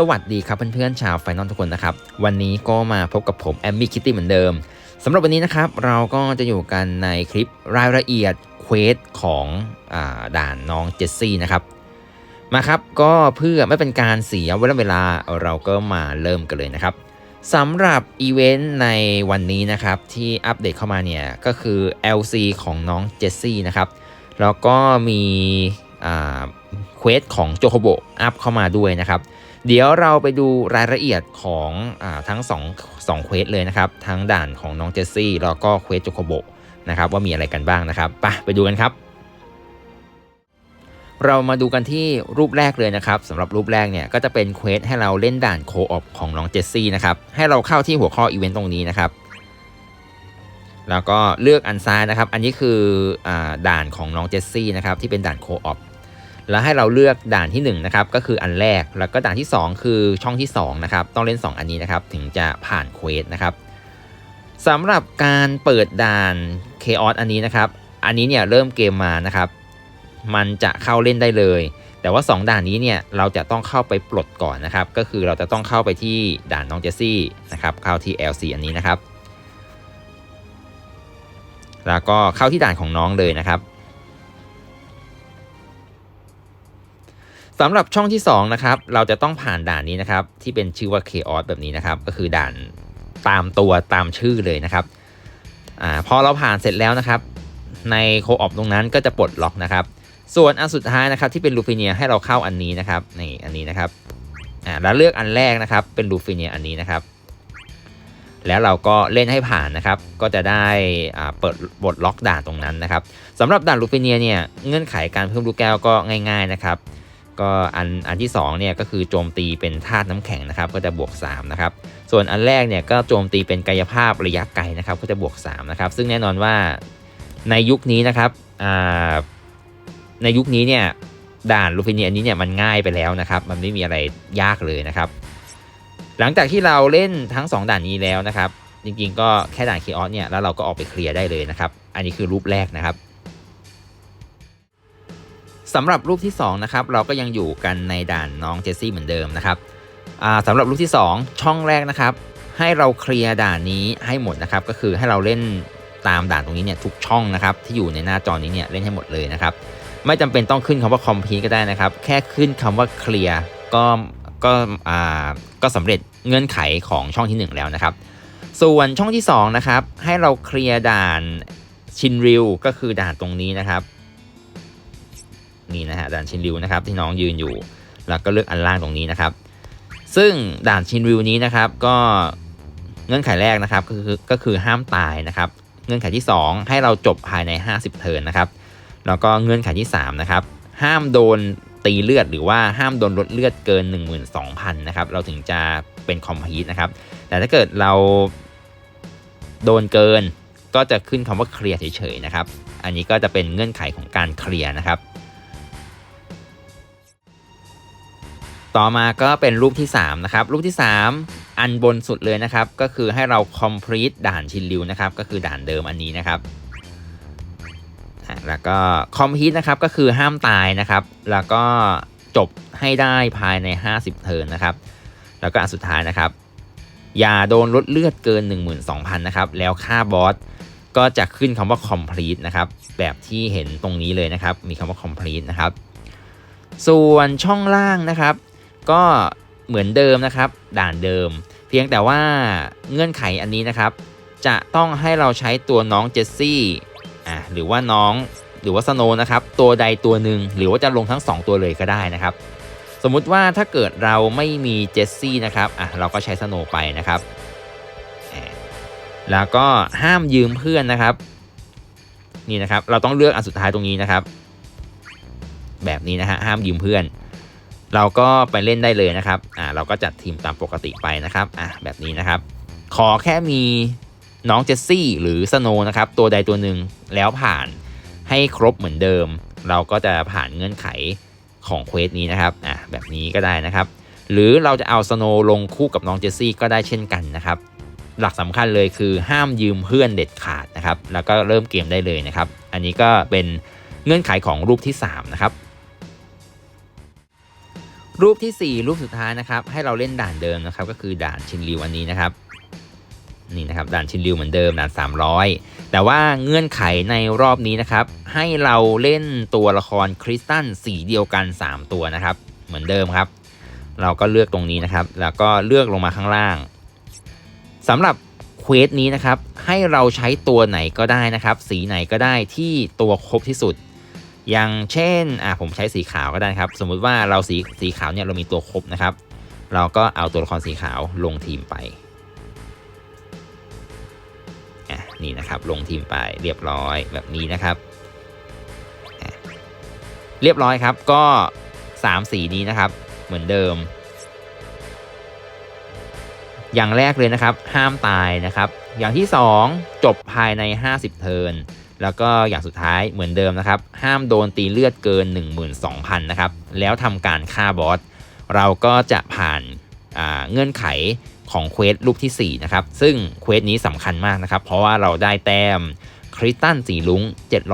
สวัสดีครับเพื่อนๆชาวไฟนอลทุกคนนะครับ วันนี้ก็มาพบกับผมแอมมี่คิตตี้เหมือนเดิมสำหรับวันนี้นะครับ เราก็จะอยู่กันในคลิปรายละเอียดเควสของอด่านน้องเจสซี่นะครับ มาครับก็เพื่อไม่เป็นการเสียเวลาเวลาเราก็มาเริ่มกันเลยนะครับสำหรับอีเวนต์ในวันนี้นะครับที่อัปเดตเข้ามาเนี่ยก็คือ LC ของน้องเจสซี่นะครับแล้วก็มีเควสของโจโคโบอัพเข้ามาด้วยนะครับ เดี๋ยวเราไปดูรายละเอียดของอทั้ง2 2เควสเลยนะครับ ทั้งด่านของน้องเจสซี่แล้วก็เควสโจโคโบนะครับว่ามีอะไรกันบ้างนะครับไปไปดูกันครับ เรามาดูกันที่รูปแรกเลยนะครับสำหรับรูปแรกเนี่ยก็จะเป็นเควสให้เราเล่นด่านโคออปของน้องเจสซี่นะครับให้เราเข้าที่หัวข้ออีเวนต์ตรงนี้นะครับแล้วก็เลือกอันซ้ายนะครับ อันนี้คืออด่านของน้องเจสซี่นะครับที่เป็นด่านโคออป แล้วให้เราเลือกด่านที่1นนะครับก็คืออันแรกแล้วก็ด่านที่ 2 คือช่องที่2นะครับต้องเล่น 2 อันนี้นะครับถึงจะผ่านเควสนะครับสำหรับการเปิดด่านเคออสอันนี้นะครับอันนี้เนี่ยเริ่มเกมมานะครับมันจะเข้าเล่นได้เลย แต่ว่า 2 ด่านนี้เนี่ยเราจะต้องเข้าไปปลดก่อนนะครับ ก็คือเราจะต้องเข้าไปที่ด่านน้องเจสซี่นะครับเข้าที่ LC อันนี้นะครับ แล้วก็เข้าที่ด่านของน้องเลยนะครับ สำหรับช่องที่2นะครับเราจะต้องผ่านด่านนี้นะครับ ที่เป็นชื่อว่า Chaos แบบนี้นะครับ ก็คือด่านตามตัวตามชื่อเลยนะครับอ่าพอเราผ่านเสร็จแล้วนะครับ ในโคออปตรงนั้นก็จะปลดล็อกนะครับ ส่วนอันสุดท้ายนะครับที่เป็นลูฟิเนียให้เราเข้าอันนี้นะครับนี่อันนี้นะครับอ่าแล้วเลือกอันแรกนะครับ เป็นลูฟิเนียอันนี้นะครับ แล้วเราก็เล่นให้ผ่านนะครับ ก็จะได้เปิดบทล็อกด่านตรงนั้นนะครับสำหรับด่านลูฟิเนียเนี่ยเงื่อนไขการเพิ่มลูกแก้วก็ง่าย ๆนะครับ ก็อันอันที่2เนี่ยก็คือโจมตีเป็นธาตุน้ำแข็งนะครับก็จะบวก3นะครับส่วนอันแรกเนี่ยก็โจมตีเป็นกายภาพระยะไกลนะครับก็จะบวก3นะครับซึ่งแน่นอนว่าในยุคนี้นะครับในยุคนี้เนี่ยด่านลูฟิเนียนี้เนี่ยมันง่ายไปแล้วนะครับ มันไม่มีอะไรยากเลยนะครับ หลังจากที่เราเล่นทั้ง 2 ด่านนี้แล้วนะครับ จริงๆก็แค่ด่านคีออสเนี่ยแล้วเราก็ออกไปเคลียร์ได้เลยนะครับ อันนี้คือรูปแรกนะครับ สำหรับรูปที่2นะครับเราก็ยังอยู่กันในด่านน้องเจสซี่เหมือนเดิมนะครับสำหรับรูปที่ 2 ช่องแรกนะครับ ให้เราเคลียร์ด่านนี้ให้หมดนะครับ ก็คือให้เราเล่นตามด่านตรงนี้เนี่ยทุกช่องนะครับที่อยู่ในหน้าจอนี้เนี่ยเล่นให้หมดเลยนะครับ ไม่จำเป็นต้องขึ้นคำว่าคอมพีก็ได้นะครับ แค่ขึ้นคำว่าเคลียร์ก็ก็อ่าก็สำเร็จเงื่อนไขของช่องที่ 1 แล้วนะครับ ส่วนช่องที่2นะครับให้เราเคลียร์ด่านชินริวก็คือด่านตรงนี้นะครับ นี่นะฮะด่านชินริวนะครับที่น้องยืนอยู่ แล้วก็เลือกอันล่างตรงนี้นะครับ ซึ่งด่านชินริวนี้นะครับก็เงื่อนไขแรกนะครับก็คือก็คือห้ามตายนะครับ เงื่อนไขที่ 2 ให้เราจบภายใน 50 เทิร์นนะครับแล้วก็เงื่อนไขที่3นะครับห้ามโดนตีเลือดหรือว่าห้ามโดนลดเลือดเกิน 12,000นะครับเราถึงจะเป็นคอมพีทนะครับแต่ถ้าเกิดเราโดนเกินก็จะขึ้นคำว่าเคลียร์เฉยๆนะครับ อันนี้ก็จะเป็นเงื่อนไขของการเคลียร์นะครับ ต่อมาก็เป็นรูปที่ 3 นะครับ รูปที่ 3 อันบนสุดเลยนะครับ ก็คือให้เรา complete ด่านชินริวนะครับ ก็คือด่านเดิมอันนี้นะครับ แล้วก็ complete นะครับก็คือห้ามตายนะครับ แล้วก็จบให้ได้ภายใน 50 เทิร์นนะครับ แล้วก็อันสุดท้ายนะครับ อย่าโดนลดเลือดเกิน 12,000 นะครับ แล้วค่าบอสก็จะขึ้นคำว่า complete นะครับ แบบที่เห็นตรงนี้เลยนะครับ มีคำว่า complete นะครับ ส่วนช่องล่างนะครับ ก็เหมือนเดิมนะครับ ด่านเดิม เพียงแต่ว่าเงื่อนไขอันนี้นะครับ จะต้องให้เราใช้ตัวน้องเจสซี่อะหรือว่าน้องหรือว่าสโนนะครับ ตัวใดตัวหนึ่งหรือว่าจะลงทั้ง 2 ตัวเลยก็ได้นะครับ สมมุติว่าถ้าเกิดเราไม่มีเจสซี่นะครับอะเราก็ใช้สโนไปนะครับ แล้วก็ห้ามยืมเพื่อนนะครับ นี่นะครับ เราต้องเลือกอันสุดท้ายตรงนี้นะครับ แบบนี้นะฮะห้ามยืมเพื่อน เราก็ไปเล่นได้เลยนะครับอ่าเราก็จัดทีมตามปกติไปนะครับอ่าแบบนี้นะครับ ขอแค่มีน้องเจสซี่หรือสโนนะครับตัวใดตัวหนึ่งแล้วผ่านให้ครบเหมือนเดิม เราก็จะผ่านเงื่อนไขของเควสนี้นะครับอ่าแบบนี้ก็ได้นะครับ หรือเราจะเอาสโนลงคู่กับน้องเจสซี่ก็ได้เช่นกันนะครับหลักสำคัญเลยคือห้ามยืมเพื่อนเด็ดขาดนะครับ แล้วก็เริ่มเกมได้เลยนะครับ อันนี้ก็เป็นเงื่อนไขของรูปที่3นะครับ รูปทีสี่ 4 รูปสุดท้ายนะครับ ให้เราเล่นด่านเดิมนะครับ ก็คือด่านชินริวอันนี้นะครับนี่นะครับด่านชินริวเหมือนเดิมด่าน 300 แต่ว่าเงื่อนไขในรอบนี้นะครับ ให้เราเล่นตัวละครคริสตัลสีเดียวกัน 3 ตัวนะครับ เหมือนเดิมครับ เราก็เลือกตรงนี้นะครับ แล้วก็เลือกลงมาข้างล่างสำหรับเควสนี้นะครับ ให้เราใช้ตัวไหนก็ได้นะครับ สีไหนก็ได้ที่ตัวครบที่สุด อย่างเช่นอะผมใช้สีขาวก็ได้ครับ สมมุติว่าเราสีสีขาวเนี่ยเรามีตัวครบนะครับ เราก็เอาตัวละครสีขาวลงทีมไปอะนี่นะครับลงทีมไปเรียบร้อยแบบนี้นะครับเรียบร้อยครับก็ 3 สีนี้นะครับ เหมือนเดิม อย่างแรกเลยนะครับ ห้ามตายนะครับ อย่างที่ 2 จบภายใน 50 เทิร์น แล้วก็อย่างสุดท้ายเหมือนเดิมนะครับ ห้ามโดนตีเลือดเกิน 12,000 นะครับ แล้วทำการฆ่าบอส เราก็จะผ่านเงื่อนไขของเควสรูปที่ 4 นะครับ ซึ่งเควสนี้สำคัญมากนะครับ เพราะว่าเราได้แต้มคริสตัลสีลุง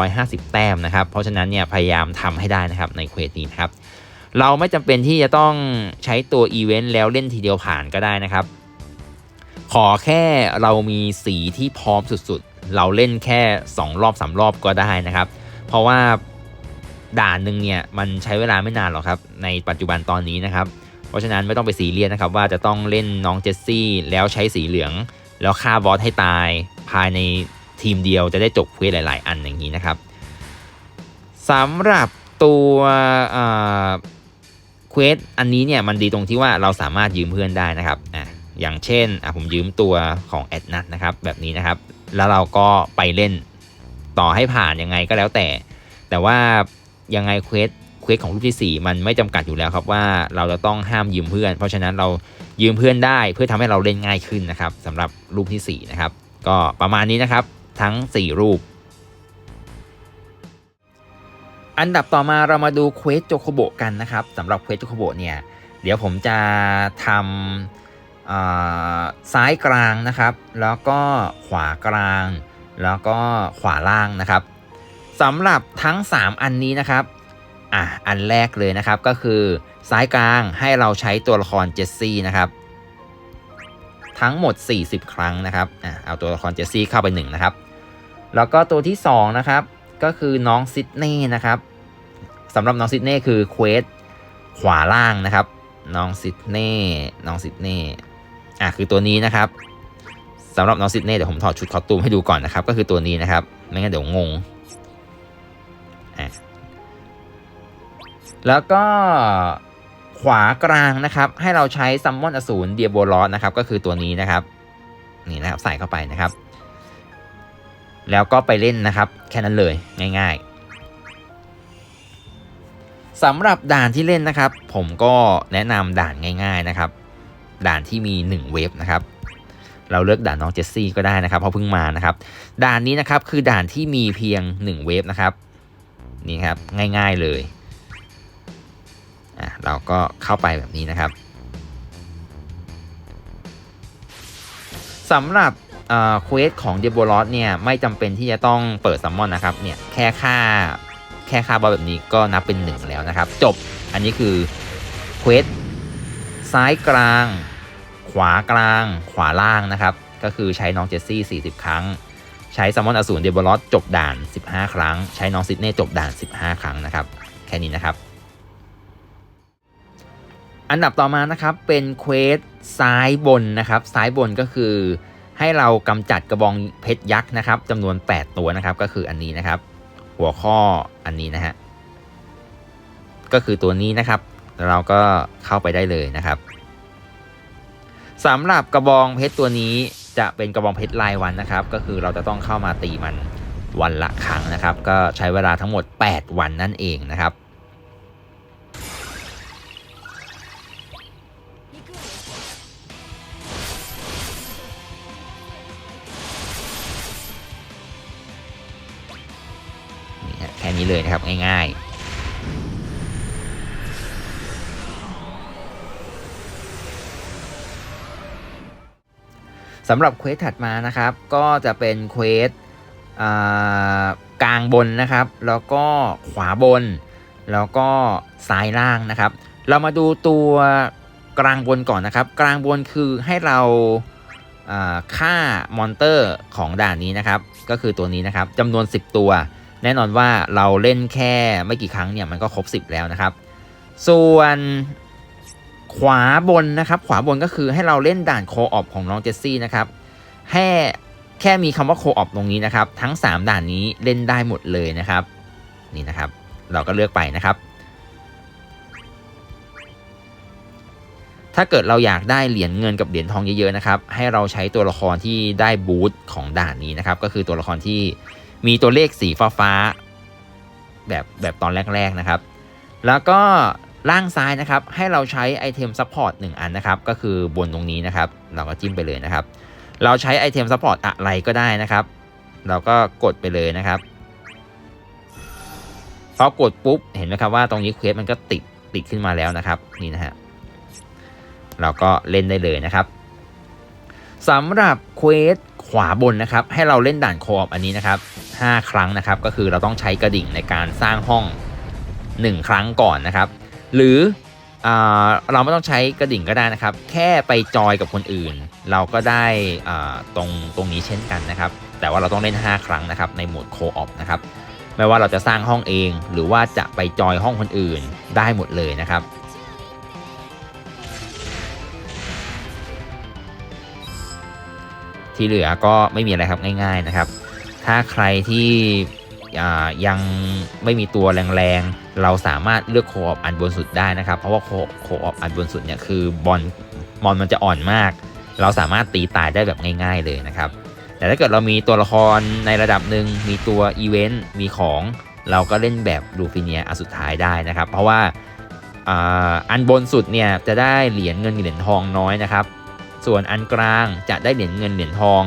750 แต้มนะครับ เพราะฉะนั้นเนี่ยพยายามทำให้ได้นะครับในเควสนี้นะครับ เราไม่จำเป็นที่จะต้องใช้ตัวอีเวนต์แล้วเล่นทีเดียวผ่านก็ได้นะครับ ขอแค่เรามีสีที่พร้อมสุด เราเล่นแค่ 2 รอบ 3 รอบก็ได้นะครับ เพราะว่าด่านหนึ่งเนี่ยมันใช้เวลาไม่นานหรอกครับ ในปัจจุบันตอนนี้นะครับ เพราะฉะนั้นไม่ต้องไปสีเรียนนะครับ ว่าจะต้องเล่นน้องเจสซี่แล้วใช้สีเหลือง แล้วฆ่าบอสให้ตายภายในทีมเดียวจะได้จบเควสหลาย ๆ อันอย่างนี้นะครับสำหรับตัวเควสอันนี้เนี่ยมันดีตรงที่ว่าเราสามารถยืมเพื่อนได้นะครับอะอย่างเช่นอะผมยืมตัวของแอดนัทนะครับแบบนี้นะครับ แล้วเราก็ไปเล่นต่อให้ผ่านยังไงก็แล้วแต่ แต่ว่ายังไงเควสเควสของรูปที่ 4 มันไม่จำกัดอยู่แล้วครับว่าเราจะต้องห้ามยืมเพื่อน เพราะฉะนั้นเรายืมเพื่อนได้เพื่อทำให้เราเล่นง่ายขึ้นนะครับสำหรับรูปที่4นะครับก็ประมาณนี้นะครับทั้ง 4 รูป อันดับต่อมาเรามาดูเควสโจโคโบกันนะครับสำหรับเควสโจโคโบเนี่ยเดี๋ยวผมจะทำ ซ้ายกลางนะครับ แล้วก็ขวากลาง แล้วก็ขวาล่างนะครับสำหรับทั้ง 3 อันนี้นะครับอะอันแรกเลยนะครับก็คือซ้ายกลางให้เราใช้ตัวละครเจสซี่นะครับ ทั้งหมด 40 ครั้งนะครับอะเอาตัวละครเจสซี่เข้าไป1นะครับแล้วก็ตัวที่2นะครับก็คือน้องซิดเน่นะครับสำหรับน้องซิดเน่คือเควสขวาล่างนะครับ น้องซิดเน่น้องซิดเน่ อะคือตัวนี้นะครับสำหรับน้องซิดเน่เดี๋ยวผมถอดชุดคอสตูมให้ดูก่อนนะครับ ก็คือตัวนี้นะครับ ไม่งั้นเดี๋ยวงงอะแล้วก็ขวากลางนะครับ ให้เราใช้ซัมมอนอสูรเดียโบลอสนะครับ ก็คือตัวนี้นะครับนี่นะครับใส่เข้าไปนะครับ แล้วก็ไปเล่นนะครับ แค่นั้นเลยง่าย ๆสำหรับด่านที่เล่นนะครับ ผมก็แนะนำด่านง่าย ๆนะครับ ด่านที่มี 1 เวฟนะครับเราเลือกด่านน้องเจสซี่ก็ได้นะครับเพราะเพิ่งมานะครับ ด่านนี้นะครับคือด่านที่มีเพียง 1 เวฟนะครับนี่ครับง่ายๆเลยอะเราก็เข้าไปแบบนี้นะครับสำหรับเควสของเดโบลอสเนี่ยไม่จำเป็นที่จะต้องเปิดซัมมอนนะครับเนี่ยแค่ค่าแค่ค่าบอลแบบนี้ก็นับเป็นหนึ่งแล้วนะครับ จบอันนี้คือเควสซ้ายกลาง ขวากลางขวาล่างนะครับ ก็คือใช้น้องเจสซี่ 40 ครั้ง ใช้ซัมมอนอสูรเดโบลอสจบด่าน 15 ครั้ง ใช้น้องซิดเน่จบด่าน 15 ครั้งนะครับ แค่นี้นะครับ อันดับต่อมานะครับเป็นเควสซ้ายบนนะครับซ้ายบนก็คือให้เรากำจัดกระบองเพชรยักษ์นะครับจำนวน 8 ตัวนะครับก็คืออันนี้นะครับ หัวข้ออันนี้นะฮะก็คือตัวนี้นะครับ เราก็เข้าไปได้เลยนะครับ สำหรับกระบองเพชรตัวนี้จะเป็นกระบองเพชรลายวันนะครับ ก็คือเราจะต้องเข้ามาตีมันวันละครั้งนะครับ ก็ใช้เวลาทั้งหมด 8 วันนั่นเองนะครับแค่นี้เลยนะครับง่ายๆ สำหรับเควสถัดมานะครับ ก็จะเป็นเควสกลางบนนะครับ แล้วก็ขวาบน แล้วก็ซ้ายล่างนะครับ เรามาดูตัวกลางบนก่อนนะครับ กลางบนคือให้เราอ่าฆ่ามอนเตอร์ของด่านนี้นะครับ ก็คือตัวนี้นะครับจำนวน 10 ตัว แน่นอนว่าเราเล่นแค่ไม่กี่ครั้งเนี่ยมันก็ครบ 10 แล้วนะครับ ส่วน ขวาบนนะครับ ขวาบนก็คือให้เราเล่นด่านโคออปของน้องเจสซี่นะครับแค่แค่มีคำว่าโคออปตรงนี้นะครับ ทั้ง 3 ด่านนี้เล่นได้หมดเลยนะครับ นี่นะครับ เราก็เลือกไปนะครับ ถ้าเกิดเราอยากได้เหรียญเงินกับเหรียญทองเยอะๆนะครับ ให้เราใช้ตัวละครที่ได้บูทของด่านนี้นะครับ ก็คือตัวละครที่มีตัวเลขสีฟ้าๆแบบแบบตอนแรก ๆนะครับ แล้วก็ ล่างซ้ายนะครับให้เราใช้ไอเทมซัพพอร์ตหนึ่งอันนะครับก็คือบนตรงนี้นะครับ เราก็จิ้มไปเลยนะครับ เราใช้ไอเทมซัพพอร์ตอะไรก็ได้นะครับ เราก็กดไปเลยนะครับพอกดปุ๊บเห็นไหมครับว่าตรงนี้เควสมันก็ติดติดขึ้นมาแล้วนะครับนี่นะฮะเราก็เล่นได้เลยนะครับสำหรับเควสขวาบนนะครับ ให้เราเล่นด่านโคออปอันนี้นะครับ 5 ครั้งนะครับ ก็คือเราต้องใช้กระดิ่งในการสร้างห้อง 1 ครั้งก่อนนะครับ หรืออเราไม่ต้องใช้กระดิ่งก็ได้นะครับ แค่ไปจอยกับคนอื่น เราก็ได้ตรงตรงนี้เช่นกันนะครับ แต่ว่าเราต้องเล่น 5 ครั้งนะครับในโหมดโคออปนะครับไม่ว่าเราจะสร้างห้องเอง หรือว่าจะไปจอยห้องคนอื่นได้หมดเลยนะครับที่เหลือก็ไม่มีอะไรครับง่าย ๆนะครับ ถ้าใครที่ยังไม่มีตัวแรงๆ เราสามารถเลือกโคออปอันบนสุดได้นะครับ เพราะว่าโคโคออปอันบนสุดเนี่ยคือบอลมอนมันจะอ่อนมาก เราสามารถตีตายได้แบบง่าย ๆเลยนะครับ แต่ถ้าเกิดเรามีตัวละครในระดับหนึ่งมีตัวอีเวนต์มีของเราก็เล่นแบบลูฟิเนียอันสุดท้ายได้นะครับ เพราะว่าอ่าอันบนสุดเนี่ยจะได้เหรียญเงินเหรียญทองน้อยนะครับ ส่วนอันกลางจะได้เหรียญเงินเหรียญทอง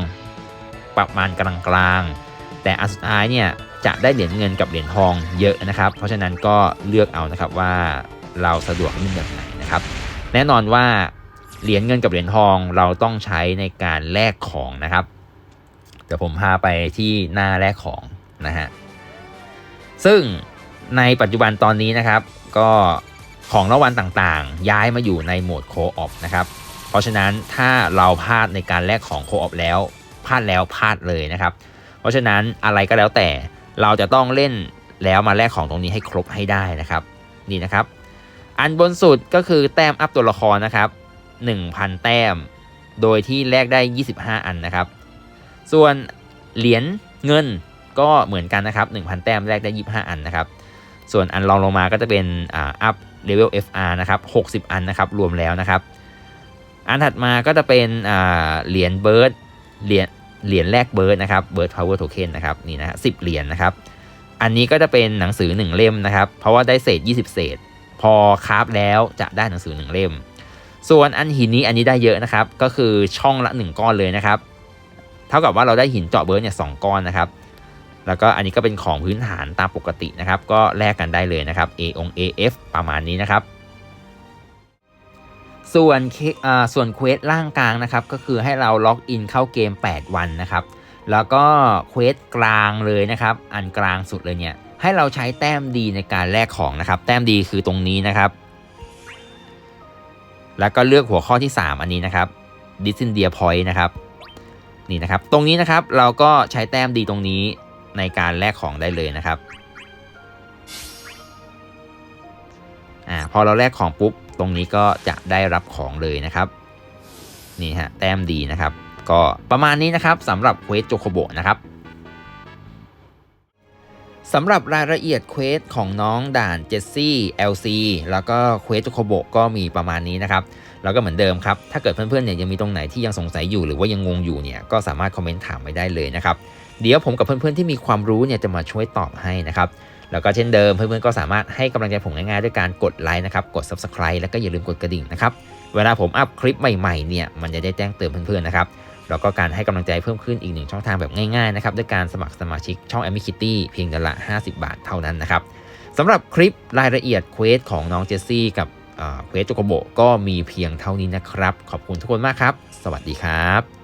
ประมาณกลางๆแต่อันสุดท้ายเนี่ย จะได้เหรียญเงินกับเหรียญทองเยอะนะครับ เพราะฉะนั้นก็เลือกเอานะครับว่าเราสะดวกเล่นแบบไหนนะครับ แน่นอนว่าเหรียญเงินกับเหรียญทองเราต้องใช้ในการแลกของนะครับเดี๋ยวผมพาไปที่หน้าแลกของนะฮะซึ่งในปัจจุบันตอนนี้นะครับ ก็ของรางวัลต่างๆ ย้ายมาอยู่ในโหมดโคออปนะครับ เพราะฉะนั้นถ้าเราพลาดในการแลกของโคออปแล้วพลาดแล้วพลาดเลยนะครับ เพราะฉะนั้นอะไรก็แล้วแต่ เราจะต้องเล่นแล้วมาแลกของตรงนี้ให้ครบให้ได้นะครับ นี่นะครับ อันบนสุดก็คือแต้มอัพตัวละครนะครับ 1,000 แต้ม โดยที่แลกได้ 25 อันนะครับ ส่วนเหรียญเงินก็เหมือนกันนะครับ 1,000 แต้มแลกได้ 25 อันนะครับ ส่วนอันรองลงมาก็จะเป็นอัพเลเวล FR นะครับ 60 อันนะครับ รวมแล้วนะครับ อันถัดมาก็จะเป็นเหรียญเบิร์ด เหรียญ เหรียญแรกเบิร์ดนะครับเบิร์ดพาวเวอร์โทเค็นนะครับนี่นะฮะสิเหรียญนะครับ อันนี้ก็จะเป็นหนังสือ 1 เล่มนะครับ เพราะว่าได้เศษ 20 เศษ พอคราฟแล้วจะได้หนังสือ 1 เล่ม ส่วนอันหินนี้อันนี้ได้เยอะนะครับ ก็คือช่องละ 1 ก้อนเลยนะครับ เท่ากับว่าเราได้หินเจาะเบิร์ดเนี่ยสก้อนนะครับ แล้วก็อันนี้ก็เป็นของพื้นฐานตามปกตินะครับ ก็แลกกันได้เลยนะครับ A อง AF ประมาณนี้นะครับ ส่วนอ่าส่วนเควสล่างกลางนะครับก็คือให้เราล็อกอินเข้าเกม 8 วันนะครับ แล้วก็เควสกลางเลยนะครับ อันกลางสุดเลยเนี่ยให้เราใช้แต้มดีในการแลกของนะครับ แต้มดีคือตรงนี้นะครับ แล้วก็เลือกหัวข้อที่ 3 อันนี้นะครับดิส i นเดียพอยต์นะครับนี่นะครับ ตรงนี้นะครับเราก็ใช้แต้มดีตรงนี้ในการแลกของได้เลยนะครับ อ่าพอเราแลกของปุ๊บตรงนี้ก็จะได้รับของเลยนะครับนี่ฮะแต้มดีนะครับ ก็ประมาณนี้นะครับสำหรับเควสโจโคโบนะครับสำหรับรายละเอียดเควสของน้องด่านเจสซี่ LC แล้วก็เควสโจโคโบก็มีประมาณนี้นะครับ แล้วก็เหมือนเดิมครับ ถ้าเกิดเพื่อนๆเนี่ยยังมีตรงไหนที่ยังสงสัยอยู่หรือว่ายังงงอยู่เนี่ยก็สามารถคอมเมนต์ถามไว้ได้เลยนะครับ เดี๋ยวผมกับเพื่อนๆที่มีความรู้เนี่ยจะมาช่วยตอบให้นะครับ แล้วก็เช่นเดิมเพื่อนๆก็สามารถให้กำลังใจผมง่ายๆด้วยการกดไลค์นะครับกด Subscribe แล้วก็อย่าลืมกดกระดิ่งนะครับเวลาผมอัพคลิปใหม่ๆเนี่ยมันจะได้แจ้งเตือนเพื่อนๆนะครับแล้วก็การให้กำลังใจเพิ่มขึ้นอีกหนึ่งช่องทางแบบง่ายๆนะครับด้วยการสมัครสมาชิกช่อง a m i Kitty เพียงเดือนละ 50 บาทเท่านั้นนะครับสำหรับคลิปรายละเอียดเควสของน้องเจสซี่กับเควสโจโกโบก็มีเพียงเท่านี้นะครับ ขอบคุณทุกคนมากครับ สวัสดีครับ